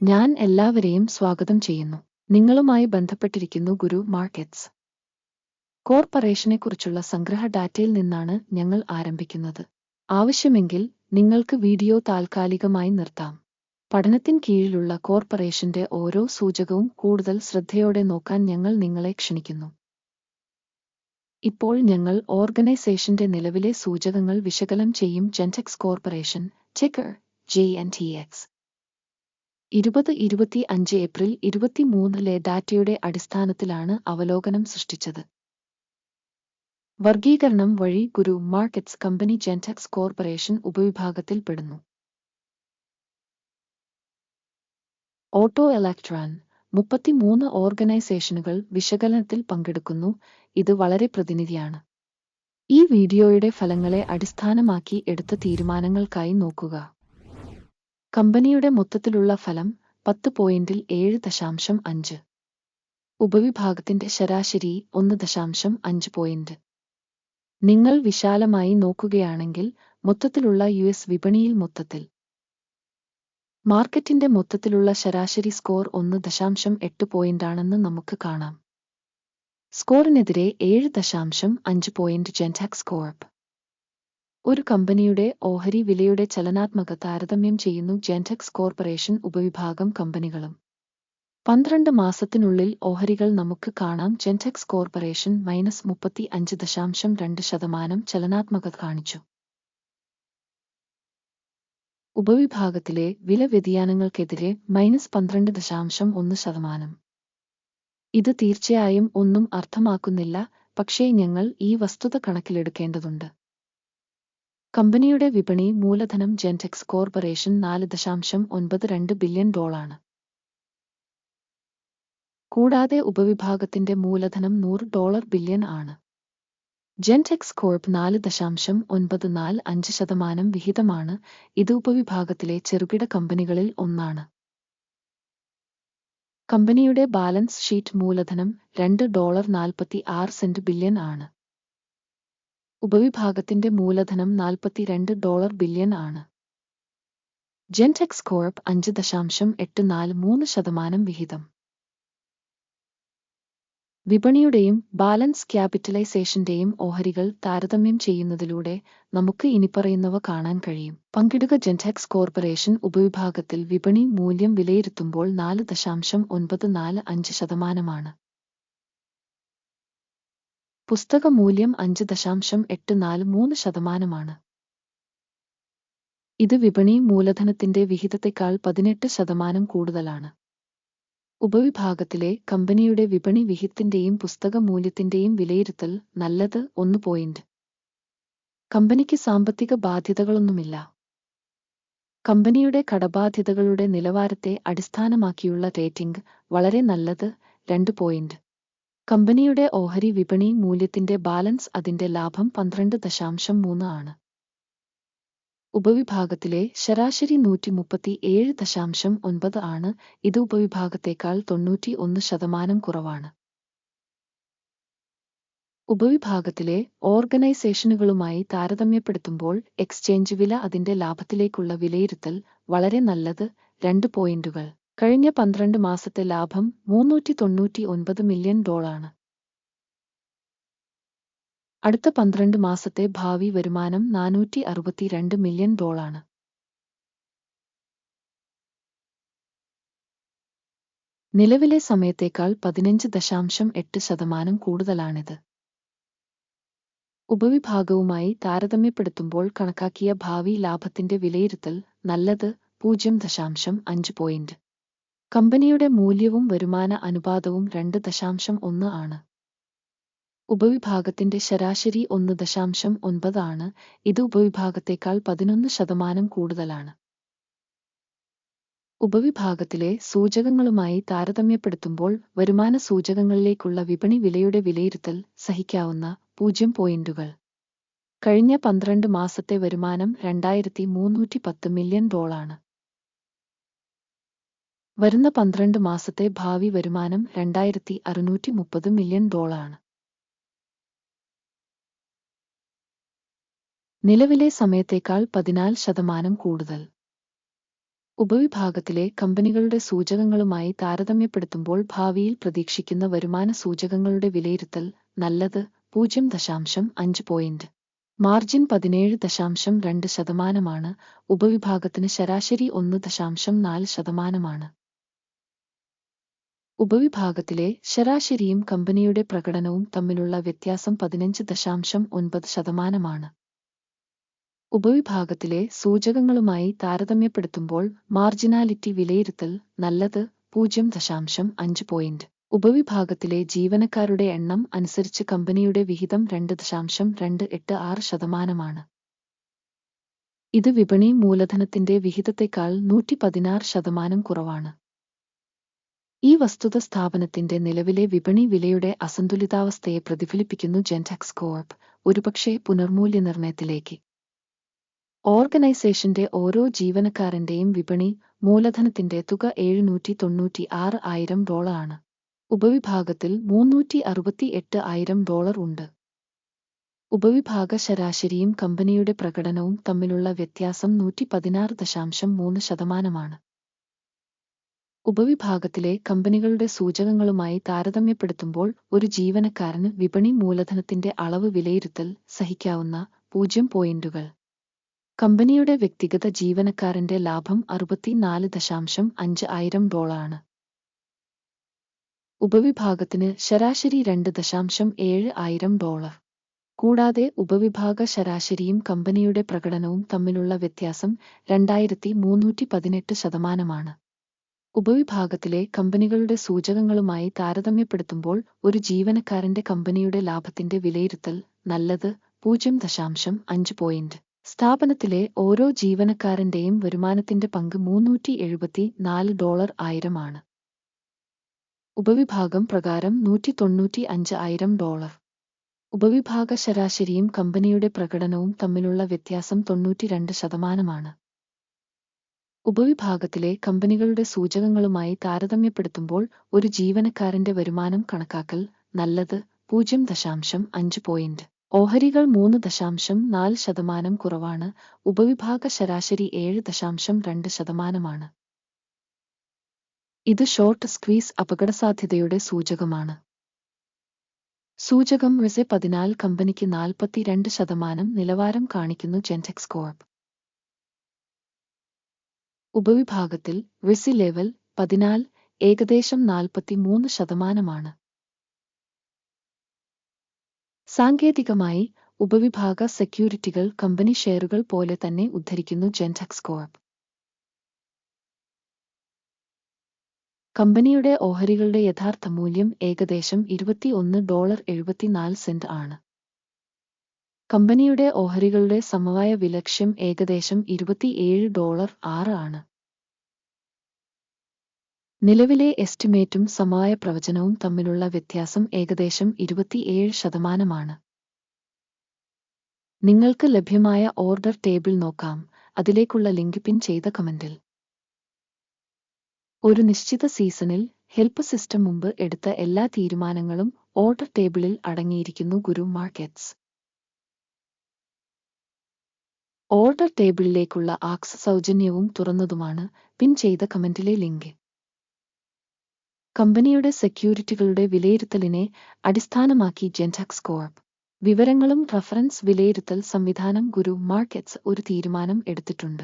ഞാൻ എല്ലാവരെയും സ്വാഗതം ചെയ്യുന്നു. നിങ്ങളുമായി ബന്ധപ്പെട്ടിരിക്കുന്നു ഗുരു മാർക്കറ്റ്സ്. കോർപ്പറേഷനെക്കുറിച്ചുള്ള സംഗ്രഹ ഡാറ്റയിൽ നിന്നാണ് ഞങ്ങൾ ആരംഭിക്കുന്നത്. ആവശ്യമെങ്കിൽ നിങ്ങൾക്ക് വീഡിയോ താൽക്കാലികമായി നിർത്താം. പഠനത്തിൻ കീഴിലുള്ള കോർപ്പറേഷന്റെ ഓരോ സൂചകവും കൂടുതൽ ശ്രദ്ധയോടെ നോക്കാൻ ഞങ്ങൾ നിങ്ങളെ ക്ഷണിക്കുന്നു. ഇപ്പോൾ ഞങ്ങൾ ഓർഗനൈസേഷന്റെ നിലവിലെ സൂചകങ്ങൾ വിശകലനം ചെയ്യും Gentex corporation checker J N T X. ഇരുപത് ഇരുപത്തി അഞ്ച് ഏപ്രിൽ ഇരുപത്തിമൂന്നിലെ ഡാറ്റയുടെ അടിസ്ഥാനത്തിലാണ് അവലോകനം സൃഷ്ടിച്ചത്. വർഗീകരണം വഴി guru markets company Gentex corporation ഉപവിഭാഗത്തിൽ പെടുന്നു. ഓട്ടോ ഇലക്ട്രാൻ മുപ്പത്തിമൂന്ന് ഓർഗനൈസേഷനുകൾ വിശകലനത്തിൽ പങ്കെടുക്കുന്നു. ഇത് വളരെ പ്രതിനിധിയാണ്. ഈ വീഡിയോയുടെ ഫലങ്ങളെ അടിസ്ഥാനമാക്കി എടുത്ത തീരുമാനങ്ങൾക്കായി നോക്കുക. കമ്പനിയുടെ മൊത്തത്തിലുള്ള ഫലം പത്ത് പോയിന്റിൽ ഏഴ് ദശാംശം അഞ്ച്. ഉപവിഭാഗത്തിന്റെ ശരാശരി ഒന്ന് ദശാംശം അഞ്ച് പോയിന്റ്. നിങ്ങൾ വിശാലമായി നോക്കുകയാണെങ്കിൽ മൊത്തത്തിലുള്ള യു എസ് വിപണിയിൽ മൊത്തത്തിൽ. മാർക്കറ്റിന്റെ മൊത്തത്തിലുള്ള ശരാശരി സ്കോർ ഒന്ന് ദശാംശം എട്ട് പോയിന്റാണെന്ന് നമുക്ക് കാണാം. സ്കോറിനെതിരെ ഏഴ് ദശാംശം അഞ്ച് പോയിന്റ് ജെൻടാക്സ് കോർപ്പ്. ഒരു കമ്പനിയുടെ ഓഹരി വിലയുടെ ചലനാത്മക താരതമ്യം ചെയ്യുന്നു ജെൻടെക്സ് കോർപ്പറേഷൻ ഉപവിഭാഗം കമ്പനികളും. പന്ത്രണ്ട് മാസത്തിനുള്ളിൽ ഓഹരികൾ നമുക്ക് കാണാം. ജെൻടെക്സ് കോർപ്പറേഷൻ മൈനസ് മുപ്പത്തി അഞ്ച് ദശാംശം രണ്ട് ശതമാനം ചലനാത്മകത കാണിച്ചു. ഉപവിഭാഗത്തിലെ വില വ്യതിയാനങ്ങൾക്കെതിരെ മൈനസ് പന്ത്രണ്ട് ദശാംശം ഒന്ന് ശതമാനം. ഇത് തീർച്ചയായും ഒന്നും അർത്ഥമാക്കുന്നില്ല. പക്ഷേ ഞങ്ങൾ ഈ വസ്തുത കണക്കിലെടുക്കേണ്ടതുണ്ട്. കമ്പനിയുടെ വിപണി മൂലധനം ജെൻടെക്സ് കോർപ്പറേഷൻ നാല് ദശാംശം ഒൻപത് രണ്ട് ബില്യൺ ഡോളാണ്. കൂടാതെ ഉപവിഭാഗത്തിന്റെ മൂലധനം നൂറ് ഡോളർ ബില്യൺ ആണ്. ജെൻടെക്സ് കോർപ്പ് നാല് ദശാംശം ഒൻപത് നാല് അഞ്ച് ശതമാനം വിഹിതമാണ്. ഇത് ഉപവിഭാഗത്തിലെ ചെറുകിട കമ്പനികളിൽ ഒന്നാണ്. കമ്പനിയുടെ ബാലൻസ് ഷീറ്റ് മൂലധനം രണ്ട് ഡോളർ നാൽപ്പത്തി ആറ് സെന്റ് ബില്യൺ ആണ്. ഉപവിഭാഗത്തിന്റെ മൂലധനം നാൽപ്പത്തിരണ്ട് ഡോളർ ബില്യൺ ആണ്. ജെൻടെക്സ് കോർപ്പ് അഞ്ച് ദശാംശം എട്ട് നാല് മൂന്ന് ശതമാനം വിഹിതം. വിപണിയുടെയും ബാലൻസ് ക്യാപിറ്റലൈസേഷന്റെയും ഓഹരികൾ താരതമ്യം ചെയ്യുന്നതിലൂടെ നമുക്ക് ഇനിപ്പറയുന്നവ കാണാൻ കഴിയും. പങ്കിടുക ജെൻടെക്സ് കോർപ്പറേഷൻ ഉപവിഭാഗത്തിൽ വിപണി മൂല്യം വിലയിരുത്തുമ്പോൾ നാല് ദശാംശം ഒൻപത് നാല് അഞ്ച് ശതമാനമാണ്. പുസ്തക മൂല്യം അഞ്ച് ദശാംശം എട്ട് നാല് മൂന്ന് ശതമാനമാണ്. ഇത് വിപണി മൂലധനത്തിന്റെ വിഹിതത്തെക്കാൾ പതിനെട്ട് ശതമാനം കൂടുതലാണ്. ഉപവിഭാഗത്തിലെ കമ്പനിയുടെ വിപണി വിഹിത്തിന്റെയും പുസ്തക മൂല്യത്തിന്റെയും വിലയിരുത്തൽ നല്ലത് ഒന്ന് പോയിന്റ് കമ്പനിക്ക് സാമ്പത്തിക ബാധ്യതകളൊന്നുമില്ല. കമ്പനിയുടെ കടബാധ്യതകളുടെ നിലവാരത്തെ അടിസ്ഥാനമാക്കിയുള്ള റേറ്റിംഗ് വളരെ നല്ലത് രണ്ട് പോയിന്റ് കമ്പനിയുടെ ഓഹരി വിപണി മൂല്യത്തിന്റെ ബാലൻസ് അതിന്റെ ലാഭം പന്ത്രണ്ട് ദശാംശം മൂന്ന് ആണ്. ഉപവിഭാഗത്തിലെ ശരാശരി നൂറ്റി മുപ്പത്തി ഏഴ് ദശാംശം ഒൻപത് ആണ്. ഇത് ഉപവിഭാഗത്തേക്കാൾ തൊണ്ണൂറ്റി ഒന്ന് ശതമാനം കുറവാണ്. ഉപവിഭാഗത്തിലെ ഓർഗനൈസേഷനുകളുമായി താരതമ്യപ്പെടുത്തുമ്പോൾ എക്സ്ചേഞ്ച് വില അതിന്റെ ലാഭത്തിലേക്കുള്ള വിലയിരുത്തൽ വളരെ നല്ലത് രണ്ട് പോയിന്റുകൾ. കഴിഞ്ഞ പന്ത്രണ്ട് മാസത്തെ ലാഭം മൂന്നൂറ്റി തൊണ്ണൂറ്റി ഒൻപത് മില്യൺ ഡോളാണ് അടുത്ത പന്ത്രണ്ട് മാസത്തെ ഭാവി വരുമാനം നാനൂറ്റി അറുപത്തിരണ്ട് മില്യൺ ഡോളാണ് നിലവിലെ സമയത്തേക്കാൾ പതിനഞ്ച് ദശാംശം എട്ട് ശതമാനം കൂടുതലാണിത്. ഉപവിഭാഗവുമായി താരതമ്യപ്പെടുത്തുമ്പോൾ കണക്കാക്കിയ ഭാവി ലാഭത്തിന്റെ വിലയിരുത്തൽ നല്ലത് പൂജ്യം ദശാംശം അഞ്ച് പോയിന്റ്. കമ്പനിയുടെ മൂല്യവും വരുമാന അനുപാതവും രണ്ട് ദശാംശം ഒന്ന് ആണ്. ഉപവിഭാഗത്തിന്റെ ശരാശരി ഒന്ന് ദശാംശം ഒൻപതാണ് ഇത് ഉപവിഭാഗത്തേക്കാൾ പതിനൊന്ന് ശതമാനം കൂടുതലാണ്. ഉപവിഭാഗത്തിലെ സൂചകങ്ങളുമായി താരതമ്യപ്പെടുത്തുമ്പോൾ വരുമാന സൂചകങ്ങളിലേക്കുള്ള വിപണി വിലയുടെ വിലയിരുത്തൽ സഹിക്കാവുന്ന പൂജ്യം പോയിന്റുകൾ. കഴിഞ്ഞ പന്ത്രണ്ട് മാസത്തെ വരുമാനം രണ്ടായിരത്തി മൂന്നൂറ്റി പത്ത് മില്യൺ ഡോളാണ്. വരുന്ന പന്ത്രണ്ട് മാസത്തെ ഭാവി വരുമാനം രണ്ടായിരത്തി അറുന്നൂറ്റി മുപ്പത് മില്യൺ ഡോളാണ് നിലവിലെ സമയത്തേക്കാൾ പതിനാല് ശതമാനം കൂടുതൽ. ഉപവിഭാഗത്തിലെ കമ്പനികളുടെ സൂചകങ്ങളുമായി താരതമ്യപ്പെടുത്തുമ്പോൾ ഭാവിയിൽ പ്രതീക്ഷിക്കുന്ന വരുമാന സൂചകങ്ങളുടെ വിലയിരുത്തൽ നല്ലത് പൂജ്യം ദശാംശം അഞ്ച് പോയിന്റ്. മാർജിൻ പതിനേഴ് ദശാംശം രണ്ട് ശതമാനമാണ്. ഉപവിഭാഗത്തിന് ശരാശരി ഒന്ന് ദശാംശം നാല് ശതമാനമാണ്. ഉപവിഭാഗത്തിലെ ശരാശരിയും കമ്പനിയുടെ പ്രകടനവും തമ്മിലുള്ള വ്യത്യാസം പതിനഞ്ച് ദശാംശം ഒൻപത് ശതമാനമാണ്. ഉപവിഭാഗത്തിലെ സൂചകങ്ങളുമായി താരതമ്യപ്പെടുത്തുമ്പോൾ മാർജിനാലിറ്റി വിലയിരുത്തൽ നല്ലത് പൂജ്യം ദശാംശം അഞ്ച് പോയിന്റ്. ഉപവിഭാഗത്തിലെ ജീവനക്കാരുടെ എണ്ണം അനുസരിച്ച് കമ്പനിയുടെ വിഹിതം രണ്ട് ദശാംശം രണ്ട് എട്ട് ആറ് ശതമാനമാണ്. ഇത് വിപണി മൂലധനത്തിന്റെ വിഹിതത്തെക്കാൾ നൂറ്റി പതിനാറ് ശതമാനം കുറവാണ്. ഈ വസ്തുത സ്ഥാപനത്തിന്റെ നിലവിലെ വിപണി വിലയുടെ അസന്തുലിതാവസ്ഥയെ പ്രതിഫലിപ്പിക്കുന്നു ജെൻടെക്സ് കോർപ്പ് ഒരുപക്ഷെ പുനർമൂല്യനിർണയത്തിലേക്ക് ഓർഗനൈസേഷന്റെ ഓരോ ജീവനക്കാരന്റെയും വിപണി മൂലധനത്തിന്റെ തുക എഴുന്നൂറ്റി തൊണ്ണൂറ്റി ആറ് ആയിരം ഡോളറാണ്. ഉപവിഭാഗത്തിൽ മൂന്നൂറ്റി അറുപത്തി എട്ട് ആയിരം ഡോളർ ഉണ്ട്. ഉപവിഭാഗ ശരാശരിയും കമ്പനിയുടെ പ്രകടനവും തമ്മിലുള്ള വ്യത്യാസം നൂറ്റി പതിനാറ് ദശാംശം മൂന്ന് ശതമാനമാണ്. ഉപവിഭാഗത്തിലെ കമ്പനികളുടെ സൂചകങ്ങളുമായി താരതമ്യപ്പെടുത്തുമ്പോൾ ഒരു ജീവനക്കാരന് വിപണി മൂലധനത്തിന്റെ അളവ് വിലയിരുത്തൽ സഹിക്കാവുന്ന പൂജ്യം പോയിന്റുകൾ. കമ്പനിയുടെ വ്യക്തിഗത ജീവനക്കാരന്റെ ലാഭം അറുപത്തിനാല് ദശാംശം അഞ്ച് ആയിരം ഡോളറാണ്. ഉപവിഭാഗത്തിന് ശരാശരി രണ്ട് ദശാംശം ഏഴ് ആയിരം ഡോളർ. കൂടാതെ ഉപവിഭാഗ ശരാശരിയും കമ്പനിയുടെ പ്രകടനവും തമ്മിലുള്ള വ്യത്യാസം രണ്ടായിരത്തി മൂന്നൂറ്റി പതിനെട്ട് ശതമാനമാണ്. ഉപവിഭാഗത്തിലെ കമ്പനികളുടെ സൂചകങ്ങളുമായി താരതമ്യപ്പെടുത്തുമ്പോൾ ഒരു ജീവനക്കാരന്റെ കമ്പനിയുടെ ലാഭത്തിന്റെ വിലയിരുത്തൽ നല്ലത് പൂജ്യം ദശാംശം അഞ്ച് പോയിന്റ് സ്ഥാപനത്തിലെ ഓരോ ജീവനക്കാരന്റെയും വരുമാനത്തിന്റെ പങ്ക് മൂന്നൂറ്റി എഴുപത്തി നാല് ഡോളർ ആയിരമാണ്. ഉപവിഭാഗം പ്രകാരം നൂറ്റി തൊണ്ണൂറ്റി അഞ്ച് ആയിരം ഡോളർ ഉപവിഭാഗ ശരാശരിയും കമ്പനിയുടെ പ്രകടനവും തമ്മിലുള്ള വ്യത്യാസം തൊണ്ണൂറ്റിരണ്ട് ശതമാനമാണ്. ഉപവിഭാഗത്തിലെ കമ്പനികളുടെ സൂചകങ്ങളുമായി താരതമ്യപ്പെടുത്തുമ്പോൾ ഒരു ജീവനക്കാരന്റെ വരുമാനം കണക്കാക്കൽ നല്ലത് പൂജ്യം ദശാംശം അഞ്ച് പോയിന്റ് ഓഹരികൾ മൂന്ന് ദശാംശം നാല് ശതമാനം കുറവാണ്. ഉപവിഭാഗ ശരാശരി ഏഴ് ദശാംശം രണ്ട് ശതമാനമാണ്. ഇത് ഷോർട്ട് സ്ക്വീസ് അപകടസാധ്യതയുടെ സൂചകമാണ്. സൂചകം റിസെ പതിനാല് കമ്പനിക്ക് നാൽപ്പത്തിരണ്ട് ശതമാനം നിലവാരം കാണിക്കുന്നു ജെൻടെക്സ് കോർപ്പ് ഉപവിഭാഗത്തിൽ റിസി ലെവൽ പതിനാല് ഏകദേശം നാൽപ്പത്തിമൂന്ന് ശതമാനമാണ്. സാങ്കേതികമായി ഉപവിഭാഗ സെക്യൂരിറ്റികൾ കമ്പനി ഷെയറുകൾ പോലെ തന്നെ ഉദ്ധരിക്കുന്നു ജെൻടെക്സ് കോർപ്പ് കമ്പനിയുടെ ഓഹരികളുടെ യഥാർത്ഥ മൂല്യം ഏകദേശം ഇരുപത്തിയൊന്ന് ഡോളർ എഴുപത്തിനാല് സെന്റ് ആണ്. കമ്പനിയുടെ ഓഹരികളുടെ സമവായ വിലക്ഷ്യം ഏകദേശം ഇരുപത്തിയേഴ് ഡോളർ ആറ് ആണ്. നിലവിലെ എസ്റ്റിമേറ്റും സമവായ പ്രവചനവും തമ്മിലുള്ള വ്യത്യാസം ഏകദേശം ഇരുപത്തിയേഴ് ശതമാനമാണ്. നിങ്ങൾക്ക് ലഭ്യമായ ഓർഡർ ടേബിൾ നോക്കാം. അതിലേക്കുള്ള ലിങ്ക് പിൻ ചെയ്ത കമന്റിൽ. ഒരു നിശ്ചിത സീസണിൽ ഹെൽപ്പ് സിസ്റ്റം മുമ്പ് എടുത്ത എല്ലാ തീരുമാനങ്ങളും ഓർഡർ ടേബിളിൽ അടങ്ങിയിരിക്കുന്നു ഗുരു മാർക്കറ്റ്സ്. ഓർഡർ ടേബിളിലേക്കുള്ള ആക്സ് സൗജന്യവും തുറന്നതുമാണ് പിൻ ചെയ്ത കമന്റിലെ ലിങ്ക്. കമ്പനിയുടെ സെക്യൂരിറ്റികളുടെ വിലയിരുത്തലിനെ അടിസ്ഥാനമാക്കി ജെൻടാക്സ് കോർപ്പ്. വിവരങ്ങളും റഫറൻസ് വിലയിരുത്തൽ സംവിധാനം ഗുരു മാർക്കറ്റ്സ് ഒരു തീരുമാനം എടുത്തിട്ടുണ്ട്.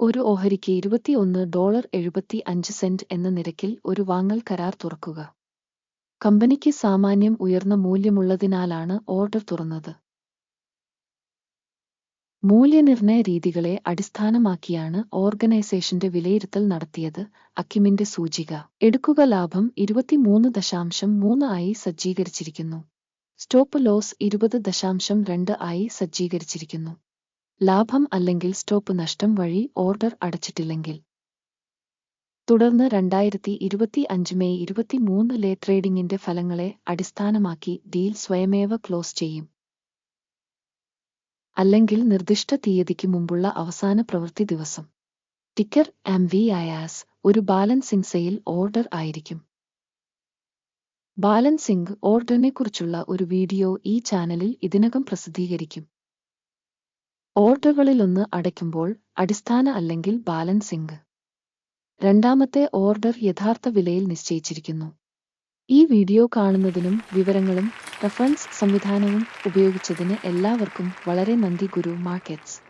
ഒരു ഓഹരിക്ക് ഇരുപത്തിയൊന്ന് ഡോളർ എഴുപത്തി അഞ്ച് സെന്റ് എന്ന നിരക്കിൽ ഒരു വാങ്ങൽ കരാർ തുറക്കുക. കമ്പനിക്ക് സാമാന്യം ഉയർന്ന മൂല്യമുള്ളതിനാലാണ് ഓർഡർ തുറന്നത്. മൂല്യനിർണയ രീതികളെ അടിസ്ഥാനമാക്കിയാണ് ഓർഗനൈസേഷന്റെ വിലയിരുത്തൽ നടത്തിയത് അക്കിമിന്റെ സൂചിക. എടുക്കുക ലാഭം ഇരുപത്തിമൂന്ന് ദശാംശം മൂന്ന് ആയി സജ്ജീകരിച്ചിരിക്കുന്നു. സ്റ്റോപ്പ് ലോസ് ഇരുപത് ദശാംശം രണ്ട് ആയി സജ്ജീകരിച്ചിരിക്കുന്നു. ലാഭം അല്ലെങ്കിൽ സ്റ്റോപ്പ് നഷ്ടം വഴി ഓർഡർ അടച്ചിട്ടില്ലെങ്കിൽ. തുടർന്ന് രണ്ടായിരത്തി ഇരുപത്തി അഞ്ച് മെയ് ഇരുപത്തിമൂന്നിലെ ട്രേഡിംഗിന്റെ ഫലങ്ങളെ അടിസ്ഥാനമാക്കി ഡീൽ സ്വയമേവ ക്ലോസ് ചെയ്യും. അല്ലെങ്കിൽ നിർദ്ദിഷ്ട തീയതിക്ക് മുമ്പുള്ള അവസാന പ്രവൃത്തി ദിവസം. ടിക്കർ എം വി ആയാസ് ഒരു ബാലൻസിംഗ് സെയിൽ ഓർഡർ ആയിരിക്കും. ബാലൻസിംഗ് ഓർഡറിനെക്കുറിച്ചുള്ള ഒരു വീഡിയോ ഈ ചാനലിൽ ഇതിനകം പ്രസിദ്ധീകരിക്കും. ഓർഡറുകളിലൊന്ന് അടയ്ക്കുമ്പോൾ അടിസ്ഥാന അല്ലെങ്കിൽ ബാലൻസിംഗ് രണ്ടാമത്തെ ഓർഡർ യഥാർത്ഥ വിലയിൽ നിശ്ചയിച്ചിരിക്കുന്നു. ഈ വീഡിയോ കാണുന്നതിനും വിവരങ്ങളും റഫറൻസ് സംവിധാനവും ഉപയോഗിച്ചതിന് എല്ലാവർക്കും വളരെ നന്ദി ഗുരു മാർക്കറ്റ്സ്.